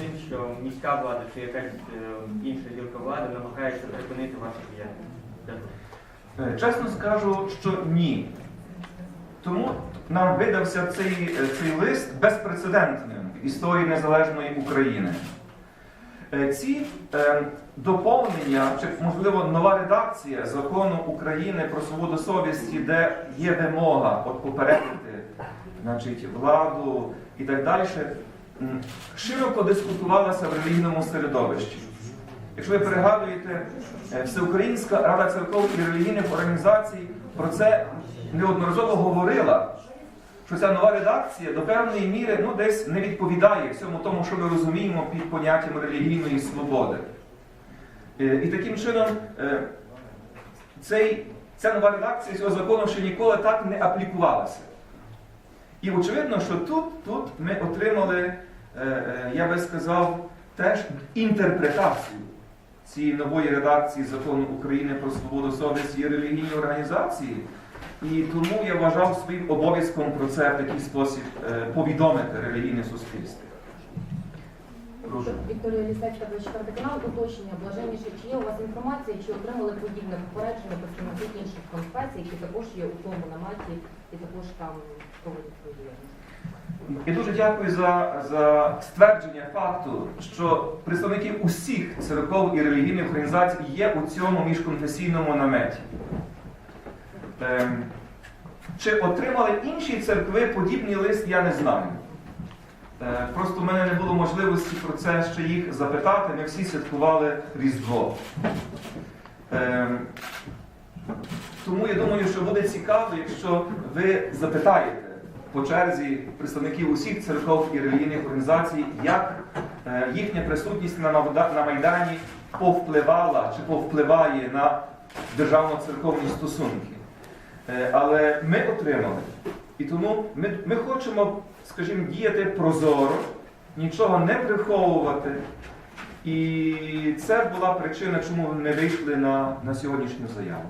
тим, що міська влада чи якась е, інша гілка влади намагається припинити вашу діяльність? Е, Чесно скажу, що ні. Тому нам видався цей, е, цей лист безпрецедентним в історії незалежної України. Ці е, доповнення, чи можливо нова редакція закону України про свободу совісті, де є вимога от попередити значить, владу і так далі, широко дискутувалася в релігійному середовищі. Якщо ви пригадуєте, е, Всеукраїнська Рада церков і релігійних організацій про це неодноразово говорила, що ця нова редакція до певної міри ну, десь не відповідає всьому тому, що ми розуміємо під поняттям релігійної свободи. Е, І таким чином е, цей, ця нова редакція цього закону ще ніколи так не аплікувалася. І очевидно, що тут, тут ми отримали, я би сказав, теж інтерпретацію цієї нової редакції закону України про свободу совісті і релігійні організації. І тому я вважав своїм обов'язком про це в такий спосіб е, повідомити релігійне суспільство. Вікторія Лісецька, 24 канал, уточнення, блаженніше, чи є у вас інформація, чи отримали подібне попередження представники інших конфесій, які також є у тому наметі і також там проводять свою І дуже дякую за, за ствердження факту, що представники усіх церков і релігійних організацій є у цьому міжконфесійному наметі. Ем, чи отримали інші церкви подібний лист, я не знаю. Е, Просто в мене не було можливості про це ще їх запитати. Ми всі святкували Різдво. Ем, Тому я думаю, що буде цікаво, якщо ви запитаєте по черзі представників усіх церков і релігійних організацій, як е, їхня присутність на Майдані повпливала чи повпливає на державно-церковні стосунки. Е, Але ми отримали. І тому ми, ми хочемо, скажімо, діяти прозоро, нічого не приховувати. І це була причина, чому ми вийшли на, на сьогоднішню заяву.